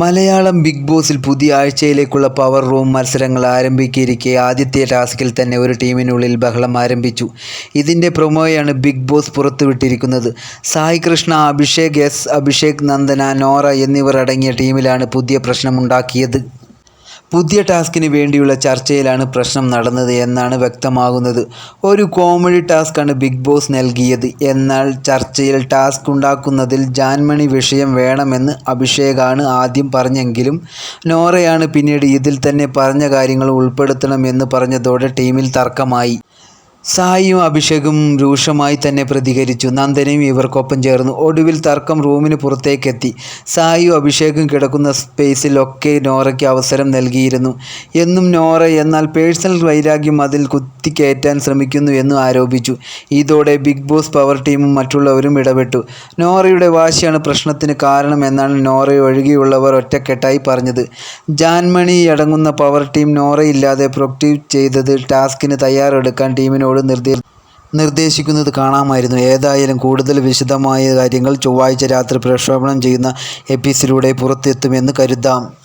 Malayalam big ബോസിൽ പുതിയ ആഴ്ചയിലേക്കുള്ള power room മത്സരങ്ങൾ ആരംഭിക്കിയിരിക്കെ ആദ്യത്തെ ടാസ്കിൽ തന്നെ ഒരു ടീമിനുള്ളിൽ ബഹളം ആരംഭിച്ചു. ഇതിന്റെ പ്രൊമോയാണ് ബിഗ് ബോസ് പുറത്തുവിട്ടിരിക്കുന്നത്. സായി കൃഷ്ണ അഭിഷേക് എസ് അഭിഷേക് നന്ദന നോറ എന്നിവർ അടങ്ങിയ ടീമിലാണ് പുതിയ പ്രശ്നമുണ്ടാക്കിയത്. പുതിയ ടാസ്കിന് വേണ്ടിയുള്ള ചർച്ചയിലാണ് പ്രശ്നം നടന്നത് എന്നാണ് വ്യക്തമാകുന്നത്. ഒരു കോമഡി ടാസ്ക്കാണ് ബിഗ് ബോസ് നൽകിയത്. എന്നാൽ ചർച്ചയിൽ ടാസ്ക് ഉണ്ടാക്കുന്നതിൽ ജാൻമണി വിഷയം വേണമെന്ന് അഭിഷേകാണ് ആദ്യം പറഞ്ഞെങ്കിലും നോറയാണ് പിന്നീട് ഇതിൽ തന്നെ പറഞ്ഞ കാര്യങ്ങൾ ഉൾപ്പെടുത്തണമെന്ന് പറഞ്ഞതോടെ ടീമിൽ തർക്കമായി. സായിയും അഭിഷേകും രൂക്ഷമായി തന്നെ പ്രതികരിച്ചു. നന്ദനയും ഇവർക്കൊപ്പം ചേർന്നു. ഒടുവിൽ തർക്കം റൂമിന് പുറത്തേക്കെത്തി. സായിയും അഭിഷേകും കിടക്കുന്ന സ്പേസിലൊക്കെ നോറയ്ക്ക് അവസരം നൽകിയിരുന്നു. എന്നും നോറ എന്നാൽ പേഴ്സണൽ വൈരാഗ്യം അതിൽ കുത്തിക്കയറ്റാൻ ശ്രമിക്കുന്നു എന്നും ആരോപിച്ചു. ഇതോടെ ബിഗ് ബോസ് പവർ ടീമും മറ്റുള്ളവരും ഇടപെട്ടു. നോറയുടെ വാശിയാണ് പ്രശ്നത്തിന് കാരണമെന്നാണ് നോറ ഒഴികെയുള്ളവർ ഒറ്റക്കെട്ടായി പറഞ്ഞത്. ജാൻമണി അടങ്ങുന്ന പവർ ടീം നോറയില്ലാതെ പ്രൊക്റ്റീവ് ചെയ്തത് ടാസ്കിന് തയ്യാറെടുക്കാൻ ടീമിനോട് നിർദ്ദേ നിർദ്ദേശിക്കുന്നത് കാണാമായിരുന്നു. ഏതായാലും കൂടുതൽ വിശദമായ കാര്യങ്ങൾ ചൊവ്വാഴ്ച രാത്രി പ്രക്ഷേപണം ചെയ്യുന്ന എപ്പിസിലൂടെ പുറത്തെത്തുമെന്ന് കരുതാം.